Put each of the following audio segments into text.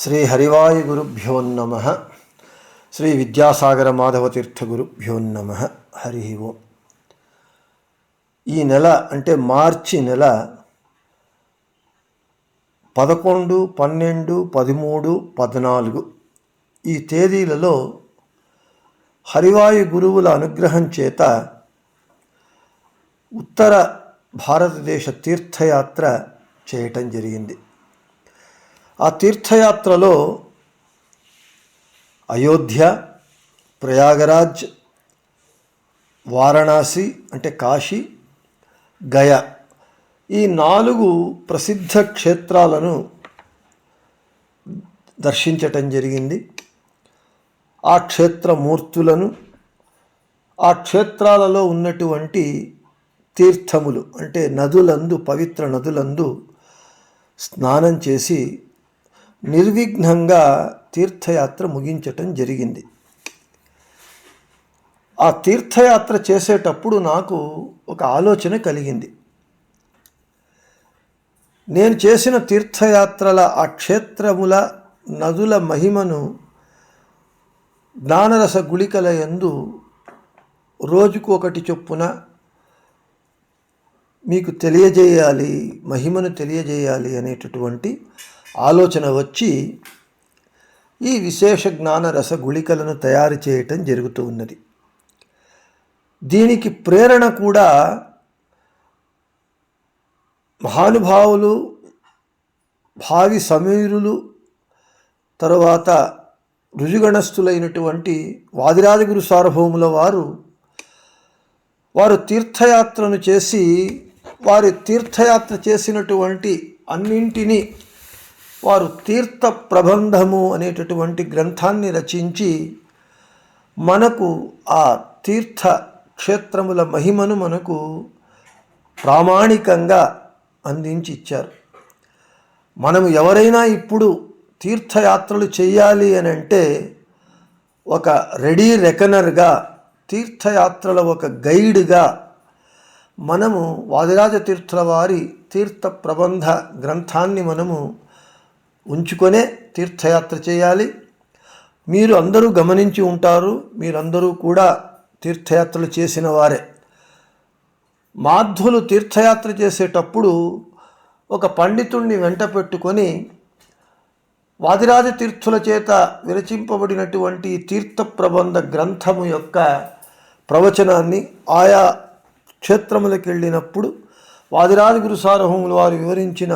శ్రీ హరివాయు గురుభ్యో నమ. శ్రీ విద్యాసాగర మాధవతీర్థ గురుభ్యో నమ. హరి ఓం. ఈ నెల అంటే మార్చి నెల పదకొండు పన్నెండు పదమూడు పద్నాలుగు ఈ తేదీలలో హరివాయు గురువుల అనుగ్రహం చేత ఉత్తర భారతదేశ తీర్థయాత్ర చేయటం జరిగింది. ఆ తీర్థయాత్రలో అయోధ్య ప్రయాగరాజ్ వారణాసి అంటే కాశీ గయ ఈ నాలుగు ప్రసిద్ధ క్షేత్రాలను దర్శించటం జరిగింది. ఆ క్షేత్రమూర్తులను ఆ క్షేత్రాలలో ఉన్నటువంటి తీర్థములు అంటే నదులందు పవిత్ర నదులందు స్నానం చేసి నిర్విఘ్నంగా తీర్థయాత్ర ముగించటం జరిగింది. ఆ తీర్థయాత్ర చేసేటప్పుడు నాకు ఒక ఆలోచన కలిగింది. నేను చేసిన తీర్థయాత్రల ఆ క్షేత్రముల నదుల మహిమను జ్ఞానరస గుళికల యందు రోజుకు ఒకటి చొప్పున మీకు తెలియజేయాలి మహిమను తెలియజేయాలి అనేటటువంటి ఆలోచన వచ్చి ఈ విశేష జ్ఞాన రస గుళికలను తయారు చేయటం జరుగుతూ ఉన్నది. దీనికి ప్రేరణ కూడా మహానుభావులు భావి సమీరులు తరువాత రుజుగణస్థులైనటువంటి వాదిరాజగురు సార్వభౌముల వారు వారు తీర్థయాత్రను చేసి వారి తీర్థయాత్ర చేసినటువంటి అన్నింటినీ వారు తీర్థ ప్రబంధము అనేటటువంటి గ్రంథాన్ని రచించి మనకు ఆ తీర్థ క్షేత్రముల మహిమను మనకు ప్రామాణికంగా అందించి ఇచ్చారు మనం ఎవరైనా ఇప్పుడు తీర్థయాత్రలు చేయాలి అని అంటే ఒక రెడీ రెకనర్గా తీర్థయాత్రల ఒక గైడ్గా మనము వాదిరాజ తీర్థుల వారి తీర్థ ప్రబంధ గ్రంథాన్ని మనము ఉంచుకొనే తీర్థయాత్ర చేయాలి. మీరు అందరూ గమనించి ఉంటారు మీరందరూ కూడా తీర్థయాత్రలు చేసిన వారే. మాధ్వులు తీర్థయాత్ర చేసేటప్పుడు ఒక పండితుణ్ణి వెంట పెట్టుకొని వాదిరాజ తీర్థుల చేత విరచింపబడినటువంటి తీర్థ ప్రబంధ గ్రంథము యొక్క ప్రవచనాన్ని ఆయా క్షేత్రములకు వెళ్ళినప్పుడు వాదిరాజ గురుసారహములు వారు వివరించిన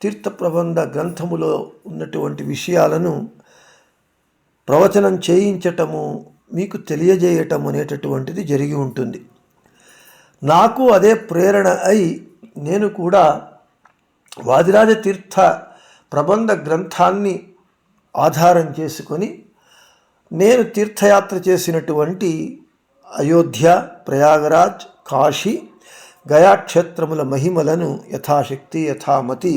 తీర్థ ప్రబంధ గ్రంథములో ఉన్నటువంటి విషయాలను ప్రవచనం చేయించటము మీకు తెలియజేయటం అనేటటువంటిది జరిగి ఉంటుంది. నాకు అదే ప్రేరణ అయి నేను కూడా వాదిరాజ తీర్థ ప్రబంధ గ్రంథాన్ని ఆధారం చేసుకొని నేను తీర్థయాత్ర చేసినటువంటి అయోధ్య ప్రయాగరాజ్ కాశీ గయాక్షేత్రముల మహిమలను యథాశక్తి యథామతి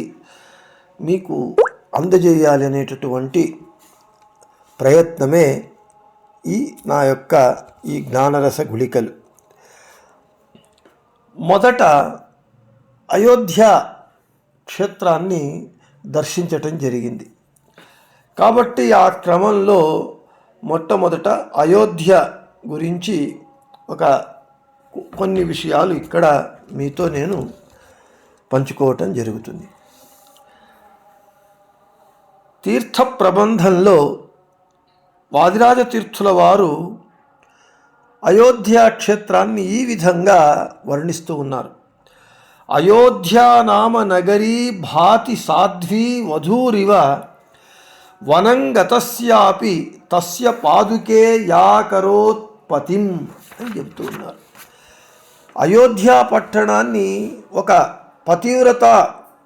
మీకు అందజేయాలి అనేటటువంటి ప్రయత్నమే ఈ నా యొక్క ఈ జ్ఞానరస గుళికలు. మొదట అయోధ్య క్షేత్రాన్ని దర్శించటం జరిగింది. కాబట్టి ఆ క్రమంలో మొట్టమొదట అయోధ్య గురించి ఒక కొన్ని విషయాలు ఇక్కడ మీతో నేను పంచుకోవటం జరుగుతుంది. తీర్థ ప్రబంధంలో వాదిరాజ తీర్థుల వారు అయోధ్య క్షేత్రాన్ని ఈ విధంగా వర్ణిస్తూ ఉన్నారు. అయోధ్యా నామ నగరీ భాతి సాధ్వీ వధూరివ వనంగతస్యాపి తస్య పాదుకే యాకరోత్పతిం అని చెప్తూ ఉన్నారు. అయోధ్య పట్టణాన్ని ఒక పతివ్రత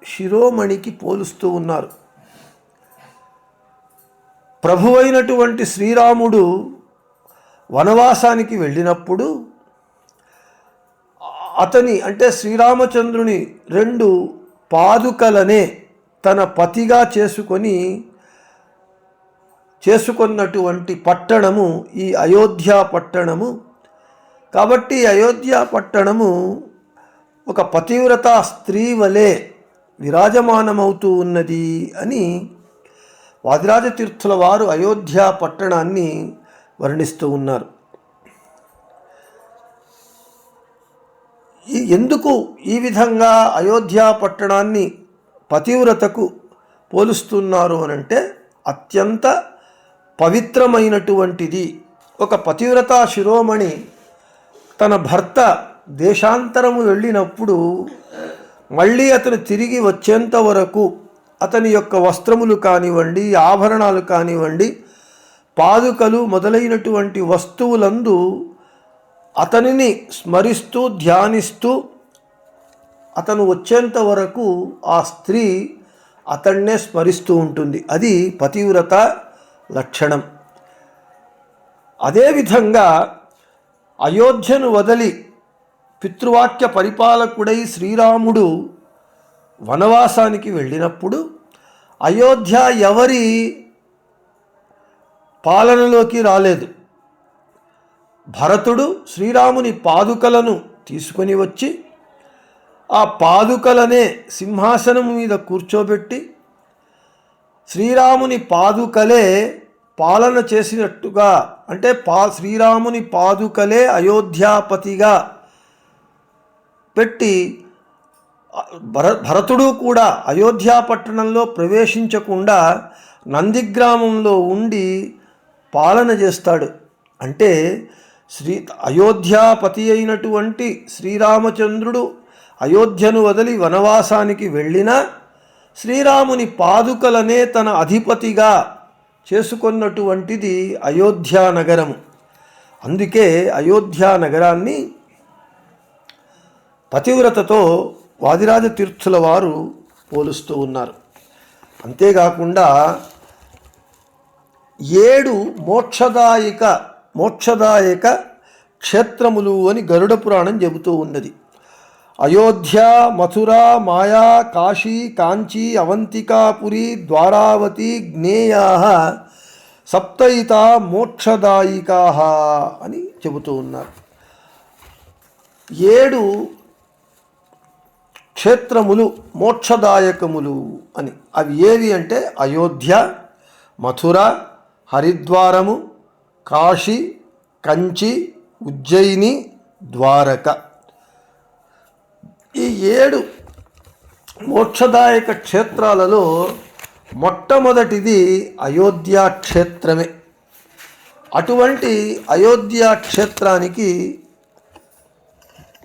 శిరోమణికి పోలుస్తూ ఉన్నారు. ప్రభువైనటువంటి శ్రీరాముడు వనవాసానికి వెళ్ళినప్పుడు అతని అంటే శ్రీరామచంద్రుని రెండు పాదుకలనే తన పతిగా చేసుకొని చేసుకున్నటువంటి పట్టణము ఈ అయోధ్య పట్టణము. కాబట్టి అయోధ్య పట్టణము ఒక పతివ్రత స్త్రీ వలె విరాజమానమవుతూ ఉన్నది అని వాదిరాజతీర్థుల వారు అయోధ్య పట్టణాన్ని వర్ణిస్తూ ఉన్నారు. ఈ ఎందుకు ఈ విధంగా అయోధ్య పట్టణాన్ని పతివ్రతకు పోలుస్తున్నారు అనంటే అత్యంత పవిత్రమైనటువంటిది. ఒక పతివ్రత శిరోమణి తన భర్త దేశాంతరము వెళ్ళినప్పుడు మళ్ళీ అతను తిరిగి వచ్చేంత వరకు అతని యొక్క వస్త్రములు కానివ్వండి ఆభరణాలు కానివ్వండి పాదుకలు మొదలైనటువంటి వస్తువులందు అతనిని స్మరిస్తూ ధ్యానిస్తూ అతను వచ్చేంత వరకు ఆ స్త్రీ అతన్నే స్మరిస్తూ ఉంటుంది. అది పతివ్రత లక్షణం. అదేవిధంగా అయోధ్యను వదలి పితృవాక్య పరిపాలకుడై శ్రీరాముడు వనవాసానికి వెళ్ళినప్పుడు అయోధ్య ఎవరి పాలనలోకి రాలేదు. భరతుడు శ్రీరాముని పాదుకలను తీసుకొని వచ్చి ఆ పాదుకలనే సింహాసనం మీద కూర్చోబెట్టి శ్రీరాముని పాదుకలే పాలన చేసినట్టుగా అంటే పా శ్రీరాముని పాదుకలే అయోధ్యాపతిగా పెట్టి భర భరతుడు కూడా అయోధ్య పట్టణంలో ప్రవేశించకుండా నందిగ్రామంలో ఉండి పాలన చేస్తాడు. అంటే శ్రీ అయోధ్యాపతి అయినటువంటి శ్రీరామచంద్రుడు అయోధ్యను వదిలి వనవాసానికి వెళ్ళిన శ్రీరాముని పాదుకలనే తన అధిపతిగా చేసుకున్నటువంటిది అయోధ్యా నగరము. అందుకే అయోధ్యా నగరాన్ని పతివ్రతతో వాదిరాజ తీర్థుల వారు పోలుస్తూ ఉన్నారు. అంతేకాకుండా ఏడు మోక్షదాయక మోక్షదాయక క్షేత్రములు అని గరుడ పురాణం చెబుతూ ఉన్నది. అయోధ్య మథుర మాయా కాశీ కాంచీ అవంతికాపురి ద్వారావతి జ్ఞేయా సప్తయిత మోక్షదాయికా అని చెబుతూ ఉన్నారు. ఏడు క్షేత్రములు మోక్షదాయకములు అని. అవి ఏవి అంటే అయోధ్య మథుర హరిద్వారము కాశీ కంచి ఉజ్జయిని ద్వారక. ఈ ఏడు మోక్షదాయక క్షేత్రాలలో మొట్టమొదటిది అయోధ్య క్షేత్రమే. అటువంటి అయోధ్య క్షేత్రానికి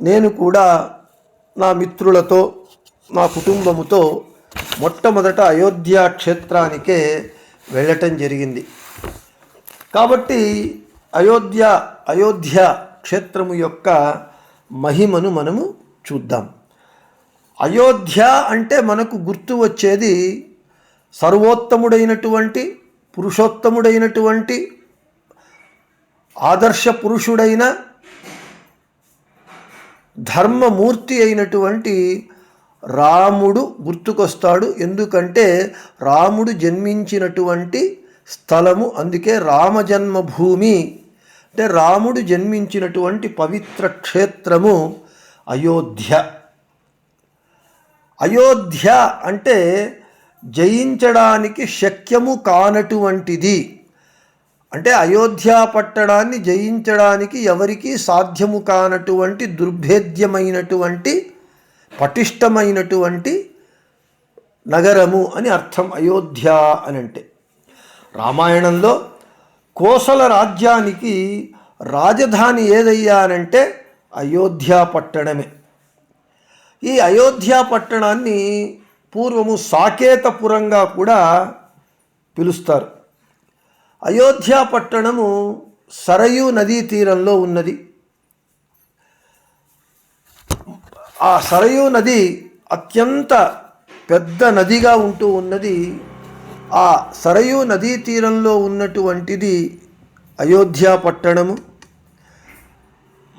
నేను కూడా నా మిత్రులతో నా కుటుంబముతో మొట్టమొదట అయోధ్య క్షేత్రానికే వెళ్ళటం జరిగింది. కాబట్టి అయోధ్య అయోధ్య క్షేత్రము యొక్క మహిమను మనము చూద్దాం. అయోధ్య అంటే మనకు గుర్తు వచ్చేది సర్వోత్తముడైనటువంటి పురుషోత్తముడైనటువంటి ఆదర్శ పురుషుడైన ధర్మమూర్తి అయినటువంటి రాముడు గుర్తుకొస్తాడు. ఎందుకంటే రాముడు జన్మించినటువంటి స్థలము అందుకే రామజన్మభూమి. అంటే రాముడు జన్మించినటువంటి పవిత్ర క్షేత్రము అయోధ్య. అయోధ్య అంటే జయించడానికి శక్యము కానటువంటిది. అంటే అయోధ్య పట్టణాన్ని జయించడానికి ఎవరికీ సాధ్యము కానటువంటి దుర్భేద్యమైనటువంటి పటిష్టమైనటువంటి నగరము అని అర్థం అయోధ్య అని అంటే రామాయణంలో కోసల రాజ్యానికి రాజధాని ఏదయ్యా అనంటే అయోధ్య పట్టణమే. ఈ అయోధ్య పట్టణాన్ని పూర్వము సాకేతపురంగా కూడా పిలుస్తారు. అయోధ్య పట్టణము సరయూ నదీ తీరంలో ఉన్నది. ఆ సరయూ నది అత్యంత పెద్ద నదిగా ఉంటూ ఉన్నది. ఆ సరయూ నదీ తీరంలో ఉన్నటువంటిది అయోధ్య పట్టణము.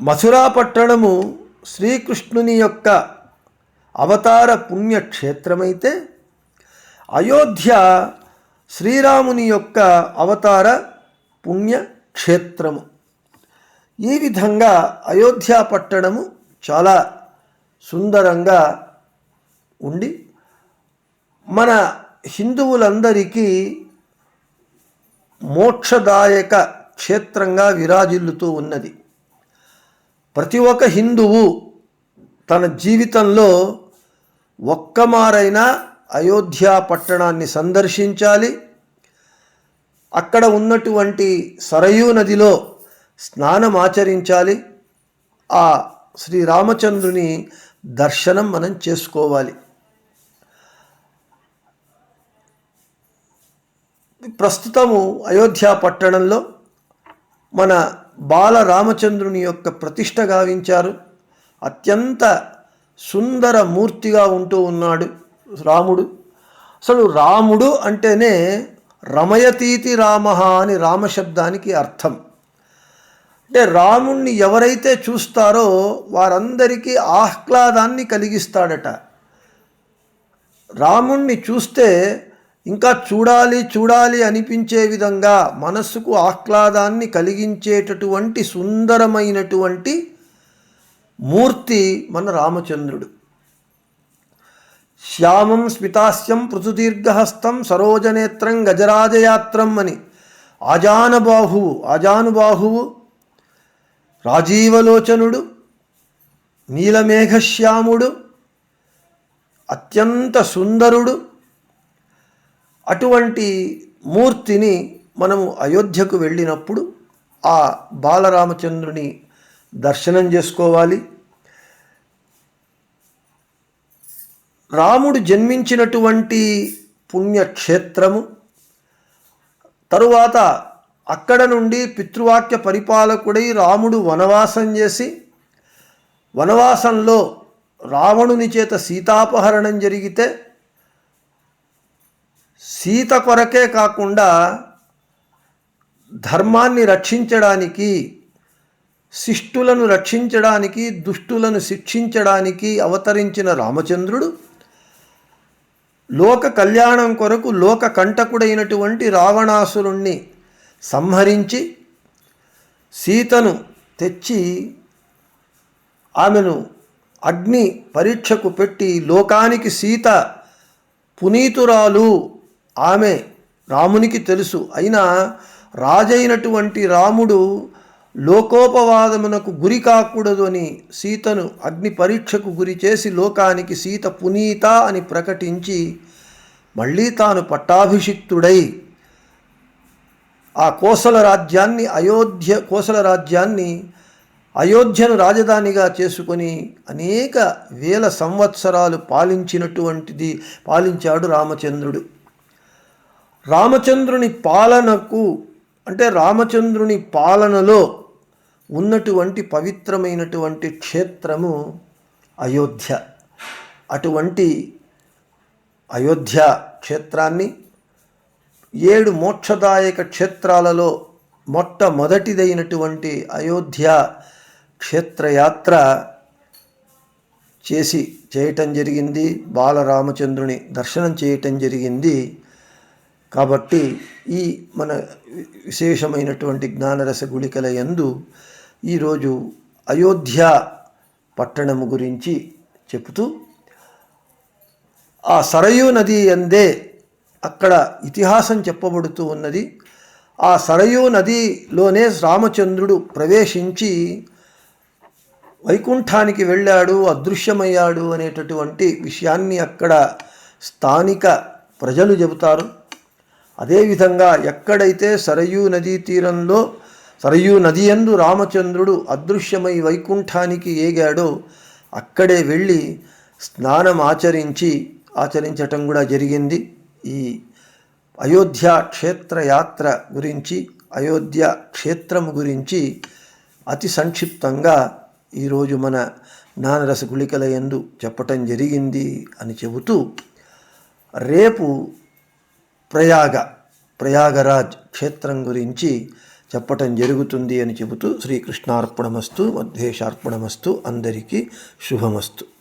మథురా పట్టణము శ్రీకృష్ణుని యొక్క అవతార పుణ్యక్షేత్రమైతే అయోధ్య శ్రీరాముని యొక్క అవతార పుణ్యక్షేత్రము. ఈ విధంగా అయోధ్య పట్టణము చాలా సుందరంగా ఉండి మన హిందువులందరికీ మోక్షదాయక క్షేత్రంగా విరాజిల్లుతూ ఉన్నది. ప్రతి ఒక్క హిందువు తన జీవితంలో ఒక్కమారైనా అయోధ్య పట్టణాన్ని సందర్శించాలి అక్కడ ఉన్నటువంటి సరయూ నదిలో స్నానం ఆచరించాలి. ఆ శ్రీరామచంద్రుని దర్శనం మనం చేసుకోవాలి. ప్రస్తుతము అయోధ్య పట్టణంలో మన బాలరామచంద్రుని యొక్క ప్రతిష్ట గావించారు. అత్యంత సుందర మూర్తిగా ఉంటూ ఉన్నాడు రాముడు. అసలు రాముడు అంటేనే రమయతీతి రామ అని రామశబ్దానికి అర్థం. అంటే రాముణ్ణి ఎవరైతే చూస్తారో వారందరికీ ఆహ్లాదాన్ని కలిగిస్తాడట. రాముణ్ణి చూస్తే ఇంకా చూడాలి చూడాలి అనిపించే విధంగా మనస్సుకు ఆహ్లాదాన్ని కలిగించేటటువంటి సుందరమైనటువంటి మూర్తి మన రామచంద్రుడు. శ్యామం స్మితాస్యం పృథుదీర్ఘహస్తం సరోజనేత్రం గజరాజయాత్రం అని. ఆజానబాహువు ఆజానుబాహువు రాజీవలోచనుడు నీలమేఘశ్యాముడు అత్యంత సుందరుడు. అటువంటి మూర్తిని మనము అయోధ్యకు వెళ్ళినప్పుడు ఆ బాలరామచంద్రుని దర్శనం చేసుకోవాలి. రాముడు జన్మించినటువంటి పుణ్యక్షేత్రము. తరువాత అక్కడ నుండి పితృవాక్య పరిపాలకుడై రాముడు వనవాసం చేసి వనవాసంలో రావణుని చేత సీతాపహరణం జరిగితే సీత కొరకే కాకుండా ధర్మాన్ని రక్షించడానికి శిష్టులను రక్షించడానికి దుష్టులను శిక్షించడానికి అవతరించిన రామచంద్రుడు లోక కళ్యాణం కొరకు లోక కంటకుడైనటువంటి రావణాసురుణ్ణి సంహరించి సీతను తెచ్చి ఆమెను అగ్ని పరీక్షకు పెట్టి లోకానికి సీత పునీతురాలు ఆమె రామునికి తెలుసు. అయినా రాజైనటువంటి రాముడు లోకోపవాదమునకు గురి కాకూడదు అని సీతను అగ్ని పరీక్షకు గురి చేసి లోకానికి సీత పునీత అని ప్రకటించి మళ్ళీ తాను పట్టాభిషిక్తుడై ఆ కోసల రాజ్యాన్ని అయోధ్య కోసల రాజ్యాన్ని అయోధ్యను రాజధానిగా చేసుకొని అనేక వేల సంవత్సరాలు పాలించినటువంటిది పాలించాడు రామచంద్రుడు. రామచంద్రుని పాలనకు అంటే రామచంద్రుని పాలనలో ఉన్నటువంటి పవిత్రమైనటువంటి క్షేత్రము అయోధ్య. అటువంటి అయోధ్య క్షేత్రాన్ని ఏడు మోక్షదాయక క్షేత్రాలలో మొట్టమొదటిదైనటువంటి అయోధ్య క్షేత్రయాత్ర చేసి చేయటం జరిగింది. బాలరామచంద్రుని దర్శనం చేయటం జరిగింది. కాబట్టి ఈ మన విశేషమైనటువంటి జ్ఞానరస గుళికల యందు ఈరోజు అయోధ్య పట్టణము గురించి చెబుతూ ఆ సరయూ నది అందే అక్కడ ఇతిహాసం చెప్పబడుతూ ఉన్నది. ఆ సరయూ నదిలోనే రామచంద్రుడు ప్రవేశించి వైకుంఠానికి వెళ్ళాడు అదృశ్యమయ్యాడు అనేటటువంటి విషయాన్ని అక్కడ స్థానిక ప్రజలు చెబుతారు. అదేవిధంగా ఎక్కడైతే సరయూ నదీ తీరంలో సరయూ నది ఎందు రామచంద్రుడు అదృశ్యమై వైకుంఠానికి ఏగాడో అక్కడే వెళ్ళి స్నానం ఆచరించి ఆచరించటం కూడా జరిగింది. ఈ అయోధ్య క్షేత్రయాత్ర గురించి అయోధ్య క్షేత్రము గురించి అతి సంక్షిప్తంగా ఈరోజు మన నానరస గుళికల యందు చెప్పటం జరిగింది అని చెబుతూ రేపు ప్రయాగ ప్రయాగరాజ్ క్షేత్రం గురించి చెప్పటం జరుగుతుంది అని చెబుతూ శ్రీకృష్ణార్పణమస్తు మధ్యేశార్పణమస్తు అందరికీ శుభమస్తు.